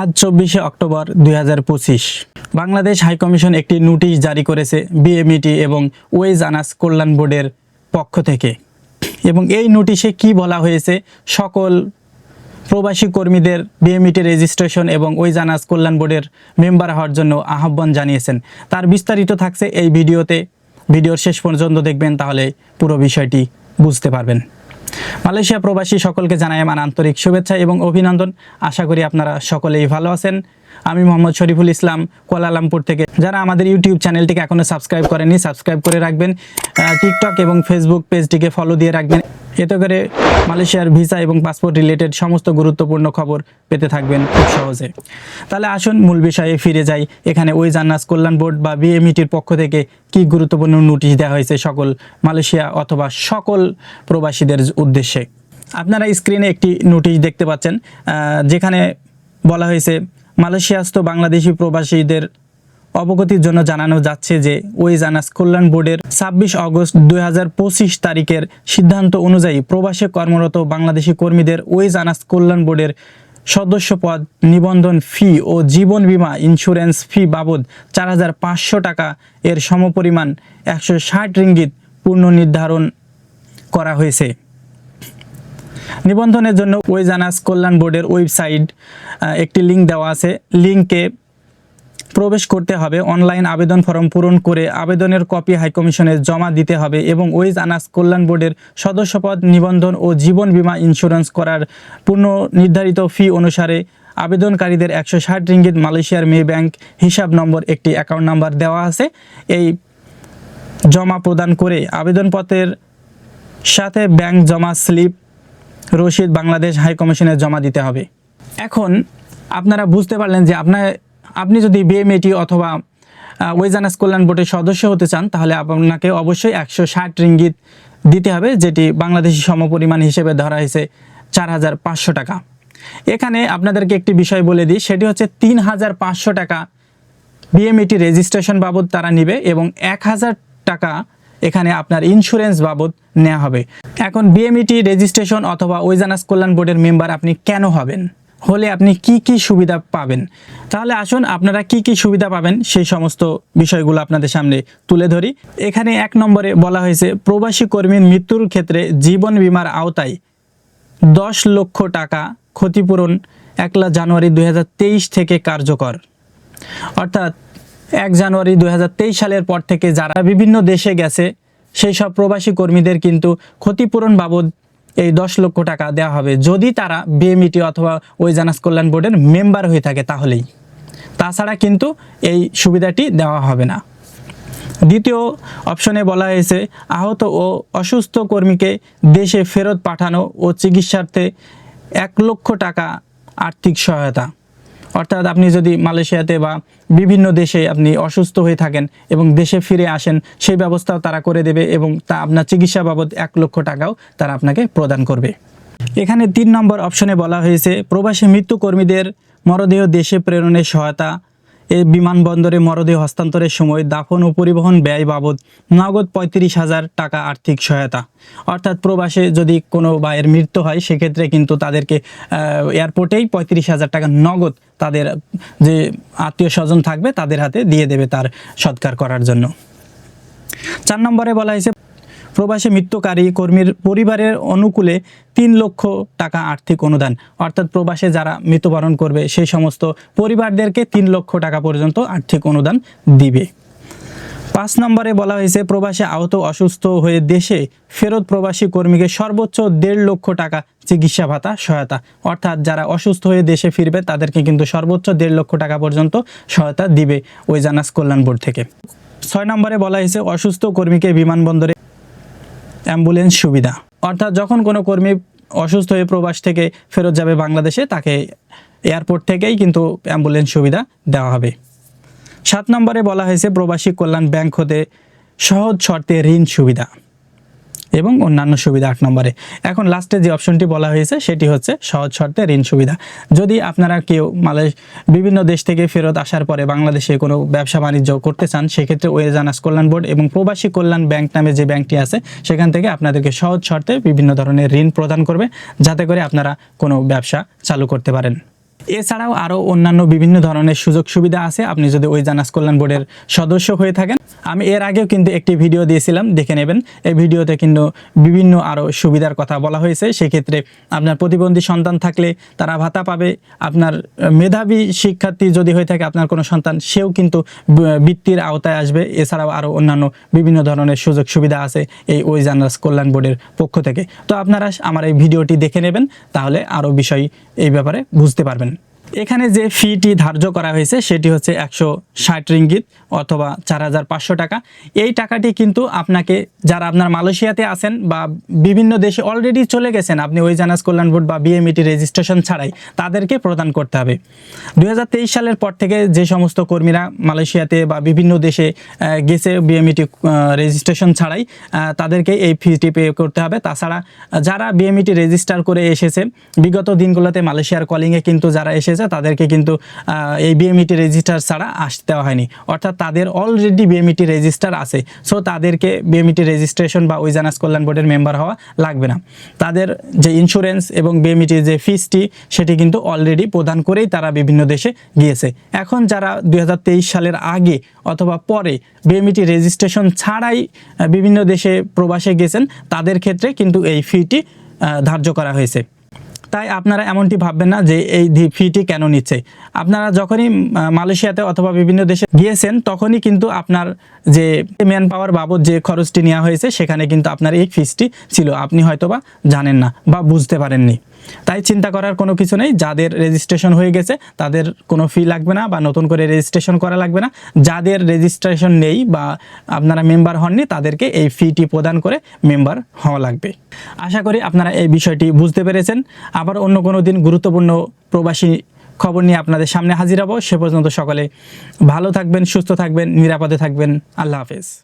আজ চব্বিশে অক্টোবর দু হাজার পঁচিশ। বাংলাদেশ হাইকমিশন একটি নোটিশ জারি করেছে বিএমইটি এবং ওয়েজ আনাস কল্যাণ বোর্ডের পক্ষ থেকে। এবং এই নোটিশে কি বলা হয়েছে, সকল প্রবাসী কর্মীদের বিএমইটি রেজিস্ট্রেশন এবং ওয়েজ আনাস কল্যাণ বোর্ডের মেম্বার হওয়ার জন্য আহ্বান জানিয়েছেন। তার বিস্তারিত থাকছে এই ভিডিওতে। ভিডিওর শেষ পর্যন্ত দেখবেন, তাহলে পুরো বিষয়টি বুঝতে পারবেন। মালয়েশিয়া প্রবাসী সকলকে জানাই আমার আন্তরিক শুভেচ্ছা এবং অভিনন্দন। আশা করি আপনারা সকলেই ভালো আছেন। আমি মোহাম্মদ শরীফুল ইসলাম, কোয়ালালামপুর থেকে। যারা আমাদের ইউটিউব চ্যানেলটিকে এখনও সাবস্ক্রাইব করেনি সাবস্ক্রাইব করে রাখবেন। টিকটক এবং ফেসবুক পেজটিকে ফলো দিয়ে রাখবেন। এতে করে মালয়েশিয়ার ভিসা এবং পাসপোর্ট রিলেটেড সমস্ত গুরুত্বপূর্ণ খবর পেতে থাকবেন খুব সহজে। তাহলে আসুন মূল বিষয়ে ফিরে যাই। এখানে ওই জান্নাস কল্যাণ বোর্ড বা বিএমইটির পক্ষ থেকে কি গুরুত্বপূর্ণ নোটিশ দেওয়া হয়েছে সকল মালয়েশিয়া অথবা সকল প্রবাসীদের উদ্দেশ্যে? আপনারা স্ক্রিনে একটি নোটিশ দেখতে পাচ্ছেন যেখানে বলা হয়েছে, মালয়েশিয়াস্থ বাংলাদেশি প্রবাসীদের অবগতির জন্য জানানো যাচ্ছে যে ওই জানাস কল্যাণ বোর্ডের ছাব্বিশ আগস্ট দু হাজার পঁচিশ তারিখের সিদ্ধান্ত অনুযায়ী প্রবাসে কর্মরত বাংলাদেশি কর্মীদের ওই জানাস কল্যাণ বোর্ডের সদস্য পদ নিবন্ধন ফি ও জীবন বীমা ইন্স্যুরেন্স ফি বাবদ চার হাজার পাঁচশো টাকা এর সমপরিমাণ একশো ষাট রিঙ্গিত পুনর্নির্ধারণ করা হয়েছে। নিবন্ধনের জন্য ওই জানাস কল্যাণ বোর্ডের ওয়েবসাইট একটি লিঙ্ক দেওয়া আছে। লিঙ্কে প্রবেশ করতে হবে। অনলাইন আবেদন ফর্ম পূরণ করে আবেদনের কপি হাইকমিশনে জমা দিতে হবে এবং ওয়েজ আনাস কল্যাণ বোর্ডের সদস্যপদ নিবন্ধন ও জীবন বীমা ইন্স্যুরেন্স করার পূর্ণ নির্ধারিত ফি অনুসারে আবেদনকারীদের একশো ষাট রিঙ্গিত মালয়েশিয়ার মে ব্যাংক হিসাব নম্বর একটি অ্যাকাউন্ট নাম্বার দেওয়া আছে। এই জমা প্রদান করে আবেদনপত্রের সাথে ব্যাংক জমা স্লিপ রশিদ বাংলাদেশ হাই কমিশনে জমা দিতে হবে। এখন আপনারা বুঝতে পারলেন যে আপনার আপনি যদি বিএমএটি অথবা ওয়েজানাস কল্যাণ বোর্ডের সদস্য হতে চান, তাহলে আপনাকে অবশ্যই একশো ষাট রিঙ্গিত দিতে হবে, যেটি বাংলাদেশি সমপরিমাণ হিসেবে ধরা হয়েছে চার হাজার পাঁচশো টাকা। এখানে আপনাদেরকে একটি বিষয় বলে দিই, সেটি হচ্ছে তিন হাজার পাঁচশো টাকা বিএমইটি রেজিস্ট্রেশন বাবদ তারা নিবে এবং এক হাজার টাকা এখানে আপনার ইন্স্যুরেন্স বাবদ নেওয়া হবে। এখন বিএমইটি রেজিস্ট্রেশন অথবা ওইজানাস কল্যাণ বোর্ডের মেম্বার আপনি কেন হবেন? হলে আপনি কি কি সুবিধা পাবেন? তাহলে আসুন আপনারা কি কি সুবিধা পাবেন সেই সমস্ত বিষয়গুলো আপনাদের সামনে তুলে ধরি। এখানে এক নম্বরে বলা হয়েছে, প্রবাসী কর্মীর মৃত্যুর ক্ষেত্রে জীবন বীমার আওতায় দশ লক্ষ টাকা ক্ষতিপূরণ একলা জানুয়ারি দু হাজার তেইশ থেকে কার্যকর। অর্থাৎ এক জানুয়ারি দু হাজার তেইশ সালের পর থেকে যারা বিভিন্ন দেশে গেছে, সেই সব প্রবাসী কর্মীদের কিন্তু ক্ষতিপূরণ বাবদ এই দশ লক্ষ টাকা দেওয়া হবে। যদি তারা বিএমইটি অথবা ওই জানাস কল্যাণ বোর্ডের মেম্বার হয়ে থাকে তাহলেই। তাছাড়া কিন্তু এই সুবিধাটি দেওয়া হবে না। দ্বিতীয় অপশনে বলা হয়েছে, আহত ও অসুস্থ কর্মীকে দেশে ফেরত পাঠানো ও চিকিৎসার্থে এক লক্ষ টাকা আর্থিক সহায়তা। অর্থাৎ আপনি যদি মালয়েশিয়াতে বা বিভিন্ন দেশে আপনি অসুস্থ হয়ে থাকেন এবং দেশে ফিরে আসেন, সেই ব্যবস্থাও তারা করে দেবে এবং তা আপনার চিকিৎসা বাবদ এক লক্ষ টাকাও তারা আপনাকে প্রদান করবে। এখানে তিন নম্বর অপশনে বলা হয়েছে, প্রবাসী মৃত্যু কর্মীদের মরদেহ দেশে প্রেরণের সহায়তা বিমানবন্দরে মরদেহ হস্তান্তরের সময় দাফন ও পরিবহন ব্যয় বাবদ নগদ পঁয়ত্রিশ হাজার টাকা আর্থিক সহায়তা। অর্থাৎ প্রবাসে যদি কোনো ভাইয়ের মৃত্যু হয়, সেক্ষেত্রে কিন্তু তাদেরকে এয়ারপোর্টেই পঁয়ত্রিশ হাজার টাকা নগদ তাদের, যে আত্মীয় স্বজন থাকবে তাদের হাতে দিয়ে দেবে তার সৎকার করার জন্য। চার নম্বরে বলা হয়েছে, প্রবাসী মৃত্যুকারী কর্মীর পরিবারের অনুকূলে তিন লক্ষ টাকা আর্থিক অনুদান। অর্থাৎ প্রবাসে যারা মৃত্যুবরণ করবে, সেই সমস্ত পরিবারদেরকে তিন লক্ষ টাকা পর্যন্ত আর্থিক অনুদান দিবে। পাঁচ নম্বরে বলা হয়েছে, প্রবাসে আহত, অসুস্থ হয়ে দেশে ফেরত প্রবাসী কর্মীকে সর্বোচ্চ দেড় লক্ষ টাকা চিকিৎসা ভাতা সহায়তা। অর্থাৎ যারা অসুস্থ হয়ে দেশে ফিরবে, তাদেরকে কিন্তু সর্বোচ্চ দেড় লক্ষ টাকা পর্যন্ত সহায়তা দিবে ওই জানাস কল্যাণ বোর্ড থেকে। ছয় নম্বরে বলা হয়েছে, অসুস্থ কর্মীকে বিমানবন্দরে অ্যাম্বুলেন্স সুবিধা। অর্থাৎ যখন কোনো কর্মী অসুস্থ হয়ে প্রবাস থেকে ফেরত যাবে বাংলাদেশে, তাকে এয়ারপোর্ট থেকেই কিন্তু অ্যাম্বুলেন্স সুবিধা দেওয়া হবে। সাত নম্বরে বলা হয়েছে, প্রবাসী কল্যাণ ব্যাংক হতে সহজ শর্তে ঋণ সুবিধা। এবং অন্যান্য সুবিধা আট নম্বরে। এখন লাস্টে যে অপশনটি বলা হয়েছে, সেটি হচ্ছে সহজ শর্তে ঋণ সুবিধা। যদি আপনারা কেউ মালয় বিভিন্ন দেশ থেকে ফেরত আসার পরে বাংলাদেশে কোনো ব্যবসা বাণিজ্য করতে চান, সেক্ষেত্রে ওয়েজানাস কল্যাণ বোর্ড এবং প্রবাসী কল্যাণ ব্যাংক নামে যে ব্যাংকটি আছে, সেখান থেকে আপনাদেরকে সহজ শর্তে বিভিন্ন ধরনের ঋণ প্রদান করবে, যাতে করে আপনারা কোনো ব্যবসা চালু করতে পারেন। এছাড়াও আরও অন্যান্য বিভিন্ন ধরনের সুযোগ সুবিধা আছে। আপনি যদি ওই জানাস কল্যাণ বোর্ডের সদস্য হয়ে থাকেন। আমি এর আগেও কিন্তু একটি ভিডিও দিয়েছিলাম, দেখে নেবেন। এই ভিডিওতে কিন্তু বিভিন্ন আরও সুবিধার কথা বলা হয়েছে। সেক্ষেত্রে আপনার প্রতিবন্ধী সন্তান থাকলে তারা ভাতা পাবে। আপনার মেধাবী শিক্ষার্থী যদি হয়ে থাকে, আপনার কোনো সন্তান, সেও কিন্তু বৃত্তির আওতায় আসবে। এছাড়াও আরও অন্যান্য বিভিন্ন ধরনের সুযোগ সুবিধা আছে এই ওই জানাস কল্যাণ বোর্ডের পক্ষ থেকে। তো আপনারা আমার এই ভিডিওটি দেখে নেবেন, তাহলে আরও বিষয় এই ব্যাপারে বুঝতে পারবেন। এখানে যে ফিটি ধার্য করা হয়েছে সেটি হচ্ছে একশো ষাট রিঙ্গিত অথবা চার হাজার পাঁচশো টাকা। এই টাকাটি কিন্তু আপনাকে যারা আপনার মালয়েশিয়াতে আছেন বা বিভিন্ন দেশে অলরেডি চলে গেছেন আপনি ওই জানাস কল্যাণ বোর্ড বা বিএমইটি রেজিস্ট্রেশন ছাড়াই তাদেরকে প্রদান করতে হবে। দু হাজার তেইশ সালের পর থেকে যে সমস্ত কর্মীরা মালয়েশিয়াতে বা বিভিন্ন দেশে গেছে বিএমইটি রেজিস্ট্রেশন ছাড়াই আহ, তাদেরকে এই ফিটি পে করতে হবে। তাছাড়া যারা বিএমইটি রেজিস্টার করে এসেছে বিগত দিনগুলোতে মালয়েশিয়ার কলিংয়ে কিন্তু যারা এসেছে তাদেরকে কিন্তু এই বিএমইটি রেজিস্টার ছাড়া আসতে দেওয়া হয়নি। অর্থাৎ তাদের অলরেডি বিএমইটি রেজিস্টার আছে। সো তাদেরকে বিএমইটি রেজিস্ট্রেশন বা ওইজানাস কল্যাণ বোর্ডের মেম্বার হওয়া লাগবে না। তাদের যে ইন্স্যুরেন্স এবং বিএমইটি যে ফিসটি সেটি কিন্তু অলরেডি প্রদান করেই তারা বিভিন্ন দেশে গিয়েছে। এখন যারা দুই হাজার তেইশ সালের আগে অথবা পরে বিএমইটি রেজিস্ট্রেশন ছাড়াই বিভিন্ন দেশে প্রবাসে গেছেন, তাদের ক্ষেত্রে কিন্তু এই ফিটি ধার্য করা হয়েছে। তাই আপনারা এমনটি ভাববেন না যে এই ফিটি কেন নিচ্ছে। আপনারা যখনই মালয়েশিয়াতে অথবা বিভিন্ন দেশে গিয়েছেন, তখনই কিন্তু আপনার যে ম্যান পাওয়ার বাবদ যে খরচটি নেওয়া হয়েছে, সেখানে কিন্তু আপনার এই ফিসটি ছিল। আপনি হয়তোবা জানেন না বা বুঝতে পারেননি। তাই চিন্তা করার কোনো কিছু নেই। যাদের রেজিস্ট্রেশন হয়ে গেছে, তাদের কোনো ফি লাগবে না বা নতুন করে রেজিস্ট্রেশন করা লাগবে না। যাদের রেজিস্ট্রেশন নেই বা আপনারা মেম্বার হননি, তাদেরকে এই ফিটি প্রদান করে মেম্বার হওয়া লাগবে। আশা করি আপনারা এই বিষয়টি বুঝতে পেরেছেন। আবার অন্য কোনো দিন গুরুত্বপূর্ণ প্রবাসী খবর নিয়ে আপনাদের সামনে হাজির হব। সে পর্যন্ত সকলে ভালো থাকবেন, সুস্থ থাকবেন, নিরাপদে থাকবেন। আল্লাহ হাফেজ।